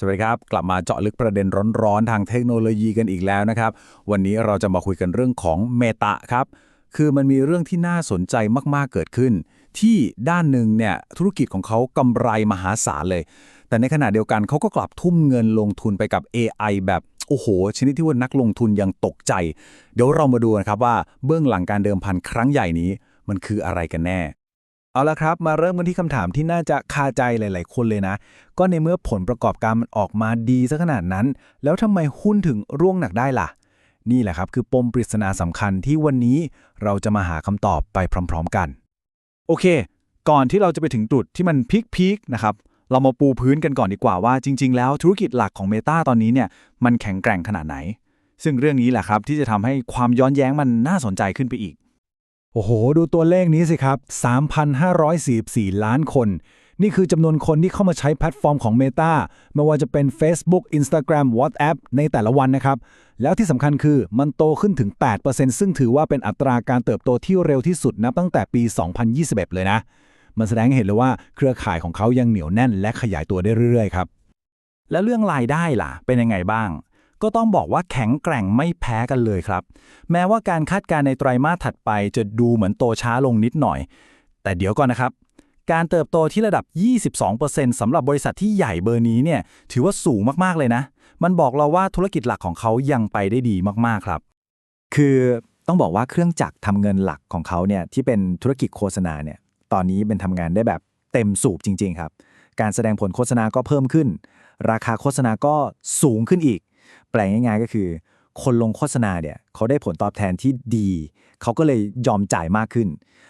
สวัสดีครับ กลับมาเจาะลึกประเด็นร้อนๆ ทางเทคโนโลยีกันอีกแล้วนะครับ วันนี้เราจะมาคุยกันเรื่องของเมตาครับ คือมันมีเรื่องที่น่าสนใจมากๆเกิดขึ้น ที่ด้านหนึ่งเนี่ยธุรกิจของเขากำไรมหาศาลเลย แต่ในขณะเดียวกันเขาก็กลับทุ่มเงินลงทุนไปกับ AI แบบโอ้โห ชนิดที่ว่านักลงทุนยังตกใจ เดี๋ยวเรามาดูนะครับว่าเบื้องหลังการเดิมพันครั้งใหญ่นี้มันคืออะไรกันแน่ เอาละครับ มาเริ่มกันที่คำถามที่น่าจะคาใจหลาย ๆ คนเลยนะ ก็ในเมื่อผลประกอบการมันออกมาดีซะขนาดนั้น แล้วทำไมหุ้นถึงร่วงหนักได้ล่ะ นี่แหละครับคือปมปริศนาสำคัญที่วันนี้เราจะมาหาคำตอบไปพร้อม ๆ กัน โอเค ก่อนที่เราจะไปถึงจุดที่มันพีคๆนะครับเรามาปูพื้นกันก่อนดีกว่าว่าจริง ๆ แล้วธุรกิจหลักของ Meta ตอนนี้เนี่ยมันแข็งแกร่งขนาดไหน ซึ่งเรื่องนี้แหละครับที่จะทำให้ความย้อนแย้งมันน่าสนใจขึ้นไปอีก โอ้โห ดูตัวเลขนี้สิครับ 3,544 ล้านคน นี่คือจำนวนคนที่เข้ามาใช้แพลตฟอร์มของ Meta ไม่ว่าจะเป็น Facebook Instagram WhatsApp ในแต่ละวันนะครับ แล้วที่สำคัญคือมันโตขึ้นถึง 8%ซึ่งถือว่าเป็นอัตราการเติบโตที่เร็วที่สุดนับตั้งแต่ปี 2021 เลยนะ มันแสดงให้เห็นเลยว่าเครือข่ายของเขายังเหนียวแน่น และขยายตัวได้เรื่อยๆครับ แล้วเรื่องรายได้ล่ะ เป็นยังไงบ้าง ก็ต้องบอกว่าแข็งแกร่งไม่แพ้กันเลยครับ แม้ว่าการคาดการณ์ในไตรมาสถัดไปจะดูเหมือนโตช้าลงนิดหน่อย แต่เดี๋ยวก่อนนะครับ การเติบโตที่ระดับ 22%สำหรับบริษัทที่ใหญ่เบอร์นี้เนี่ยถือว่าสูงมากๆเลยนะ มันบอกเราว่าธุรกิจหลักของเขายังไปได้ดีมากๆครับ คือต้องบอกว่าเครื่องจักรทำเงินหลักของเขาเนี่ยที่เป็นธุรกิจโฆษณาเนี่ยตอนนี้เป็นทำงานได้แบบเต็มสูบจริง ๆ ครับ การแสดงผลโฆษณาก็เพิ่มขึ้น ราคาโฆษณาก็สูงขึ้นอีก แปลงง่ายๆก็คือ คนลงโฆษณาเนี่ยเขาได้ผลตอบแทนที่ดี เขาก็เลยยอมจ่ายมากขึ้น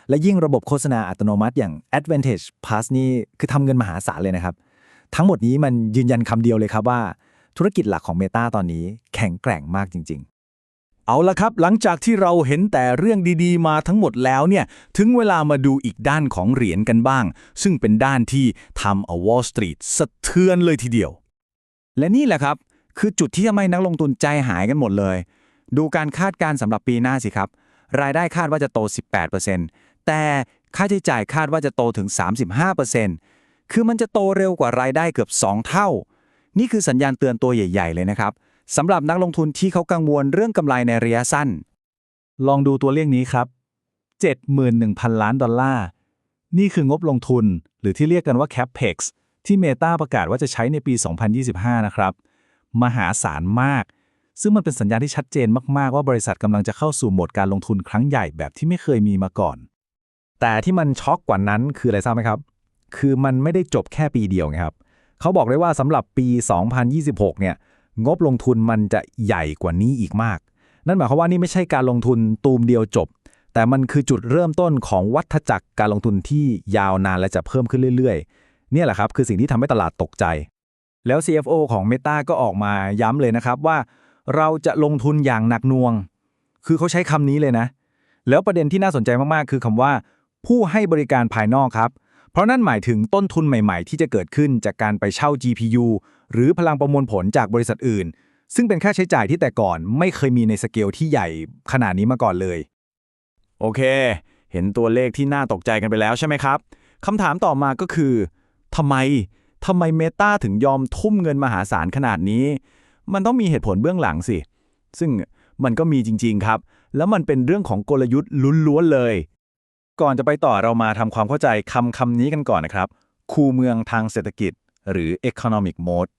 และยิ่งระบบโฆษณาอัตโนมัติอย่าง Advantage Plus นี่คือทำเงินมหาศาลเลยนะครับ ทั้งหมดนี้มันยืนยันคำเดียวเลยครับว่า ธุรกิจหลักของ Meta ตอนนี้แข็งแกร่งมากจริง ๆเอาละครับ หลังจากที่เราเห็นแต่เรื่องดีๆ มาทั้งหมดแล้วเนี่ย ถึงเวลามาดูอีกด้านของเหรียญกันบ้าง ซึ่งเป็นด้านที่ทำเอา Wall Street สะเทือนเลยทีเดียว และนี่แหละครับ คือจุดที่ทำให้นักลงทุนใจหายกันหมดเลย ดูการคาดการณ์สำหรับปีหน้าสิครับ รายได้คาดว่าจะโต 18%แต่ค่าใช้จ่ายคาดว่าจะโตถึง 35%คือมันจะโตเร็วกว่ารายได้เกือบ 2 เท่า นี่คือสัญญาณเตือนตัวใหญ่ ๆ เลยนะครับสำหรับนักลงทุนที่เขากังวลเรื่องกำไรในระยะสั้น ลองดูตัวเลขนี้ครับ 71,000 ล้านดอลลาร์ นี่คืองบลงทุน หรือที่เรียกกันว่า CapEx ที่ Meta ประกาศว่าจะใช้ในปี 2025 นะครับ มหาศาลมาก ซึ่งมันเป็นสัญญาณที่ชัดเจนมาก ๆ ว่าบริษัทกำลังจะเข้าสู่โหมดการลงทุนครั้งใหญ่แบบที่ไม่เคยมีมาก่อน แต่ที่มันช็อกกว่านั้นคืออะไรทราบไหมครับ คือมันไม่ได้จบแค่ปีเดียวไงครับ เขาบอกได้ว่าสำหรับปี 2026 เนี่ย งบลงทุนมันจะใหญ่กว่านี้อีกมาก นั่นหมายความว่านี่ไม่ใช่การลงทุนตูมเดียวจบ แต่มันคือจุดเริ่มต้นของวัฏจักรการลงทุนที่ยาวนานและจะเพิ่มขึ้นเรื่อย ๆ เนี่ยแหละครับคือสิ่งที่ทำให้ตลาดตกใจ แล้ว CFO ของ Meta ก็ออกมาย้ำเลยนะครับว่า เราจะลงทุนอย่างหนักหน่วง คือเขาใช้คำนี้เลยนะ แล้วประเด็นที่น่าสนใจมากๆ คือคำว่า ผู้ให้บริการภายนอกครับ เพราะนั่นหมายถึงต้นทุนใหม่ๆ ที่จะเกิดขึ้นจากการไปเช่า GPU หรือพลังประมวลผลจากบริษัทอื่น ซึ่งเป็นค่าใช้จ่ายที่แต่ก่อนไม่เคยมีในสเกลที่ใหญ่ขนาดนี้มาก่อนเลย โอเค เห็นตัวเลขที่น่าตกใจกันไปแล้วใช่ไหมครับคำถามต่อมาก็คือทำไม ทำไมเมตาถึงยอมทุ่มเงินมหาศาลขนาดนี้ มันต้องมีเหตุผลเบื้องหลังสิ ซึ่งมันก็มีจริง ๆครับ แล้วมันเป็นเรื่องของกลยุทธ์ล้วนๆเลย ก่อนจะไปต่อเรามาทำความเข้าใจคำคำนี้กันก่อนนะครับ คูเมืองทางเศรษฐกิจ หรือ economic mode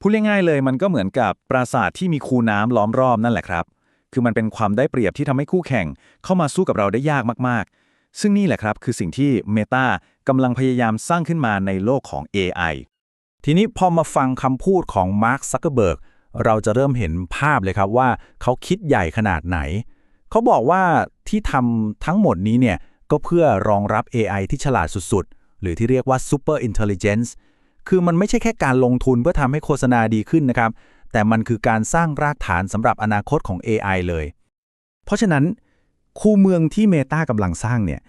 พูดง่ายๆเลยมันก็เหมือนกับปราสาทที่มีคูน้ำล้อมรอบนั่นแหละครับ คือมันเป็นความได้เปรียบที่ทำให้คู่แข่งเข้ามาสู้กับเราได้ยากมากๆ ซึ่งนี่แหละครับคือสิ่งที่ Meta กำลังพยายามสร้างขึ้นมาในโลกของ AI ทีนี้พอมาฟังคำพูดของมาร์คซักเกอร์เบิร์กเราจะเริ่มเห็นภาพเลยครับว่าเขาคิดใหญ่ขนาดไหน เขาบอกว่าที่ทำทั้งหมดนี้เนี่ย ก็เพื่อรองรับ AI ที่ฉลาดสุดๆ หรือที่เรียกว่า Super Intelligence คือมันไม่ใช่แค่การลงทุนเพื่อทำให้โฆษณาดีขึ้นนะครับ แต่มันคือการสร้างรากฐานสำหรับอนาคตของ AI เลย เพราะฉะนั้น คูเมืองที่ Meta กำลังสร้างเนี่ย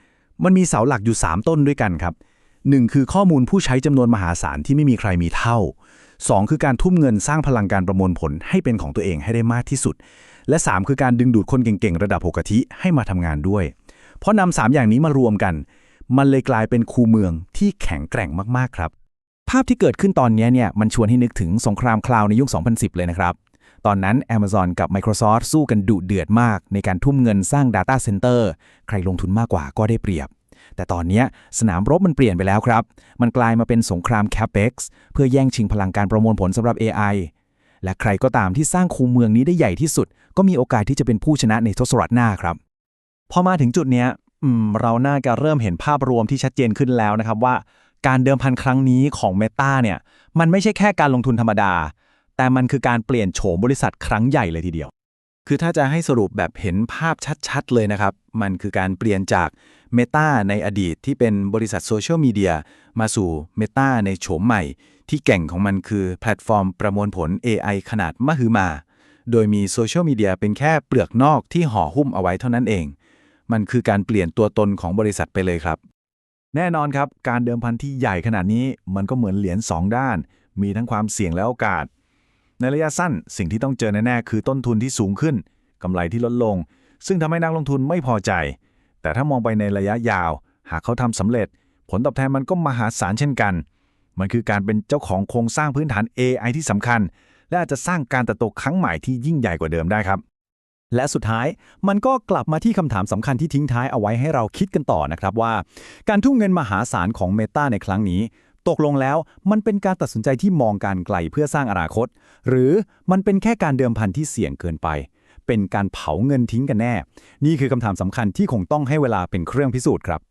มันมีเสาหลักอยู่ 3 ต้นด้วยกันครับ 1 คือข้อมูลผู้ใช้จำนวนมหาศาลที่ไม่มีใครมีเท่า 2 คือการทุ่มเงินสร้างพลังการประมวลผลให้เป็นของตัวเองให้ได้มากที่สุด และ 3 คือการดึงดูดคนเก่งๆ ระดับหกกะทิให้มาทำงานด้วย เพราะนำสามอย่างนี้มารวมกัน มันเลยกลายเป็นคูเมืองที่แข็งแกร่งมากๆครับ ภาพที่เกิดขึ้นตอนนี้เนี่ยมันชวนให้นึกถึงสงครามคลาวในยุค 2010 เลยนะครับ ตอนนั้น Amazon กับ Microsoft สู้กันดุเดือดมาก ในการทุ่มเงินสร้าง Data Center ใครลงทุนมากกว่าก็ได้เปรียบ แต่ตอนนี้สนามรบมันเปลี่ยนไปแล้วครับ มันกลายมาเป็นสงคราม CapEx เพื่อแย่งชิงพลังการประมวลผลสำหรับ AI และใครก็ตามที่สร้างคูเมืองนี้ได้ใหญ่ที่สุด ก็มีโอกาสที่จะเป็นผู้ชนะในทศวรรษหน้าครับ พอมาถึงจุดเนี้ยเราน่าจะเริ่มเห็นภาพรวมที่ชัดเจนขึ้นแล้วนะครับว่า การเดิมพันครั้งนี้ของ Meta เนี่ย มันไม่ใช่แค่การลงทุนธรรมดา แต่มันคือการเปลี่ยนโฉมบริษัทครั้งใหญ่เลยทีเดียว คือถ้าจะให้สรุปแบบเห็นภาพชัดๆ เลยนะครับ มันคือการเปลี่ยนจาก Meta ในอดีตที่เป็นบริษัทโซเชียลมีเดียมาสู่ Meta ในโฉมใหม่ ที่แก่งของมันคือแพลตฟอร์มประมวลผล AI ขนาดมหึมา โดยมีโซเชียลมีเดียเป็นแค่เปลือกนอกที่ห่อหุ้มเอาไว้เท่านั้นเอง มันคือการเปลี่ยนตัวตนของบริษัทไปเลยครับ แน่นอนครับ การเดิมพันที่ใหญ่ขนาดนี้มันก็เหมือนเหรียญสองด้าน มีทั้งความเสี่ยงและโอกาส ในระยะสั้นสิ่งที่ต้องเจอแน่ๆคือต้นทุนที่สูงขึ้นกำไรที่ลดลง ซึ่งทำให้นักลงทุนไม่พอใจ แต่ถ้ามองไปในระยะยาว หากเขาทำสำเร็จ ผลตอบแทนมันก็มหาศาลเช่นกัน มันคือการเป็นเจ้าของโครงสร้างพื้นฐาน AI ที่สำคัญ และอาจจะสร้างการเติบโตครั้งใหม่ที่ยิ่งใหญ่กว่าเดิมได้ครับและสุดท้ายมันก็กลับมาที่คำถามสำคัญที่ทิ้งท้ายเอาไว้ให้เราคิดกันต่อนะครับว่า การทุ่มเงินมหาศาลของ Meta ในครั้งนี้ ตกลงแล้วมันเป็นการตัดสินใจที่มองการไกลเพื่อสร้างอนาคต หรือมันเป็นแค่การเดิมพันที่เสี่ยงเกินไป เป็นการเผาเงินทิ้งกันแน่ นี่คือคำถามสำคัญที่คงต้องให้เวลาเป็นเครื่องพิสูจน์ครับ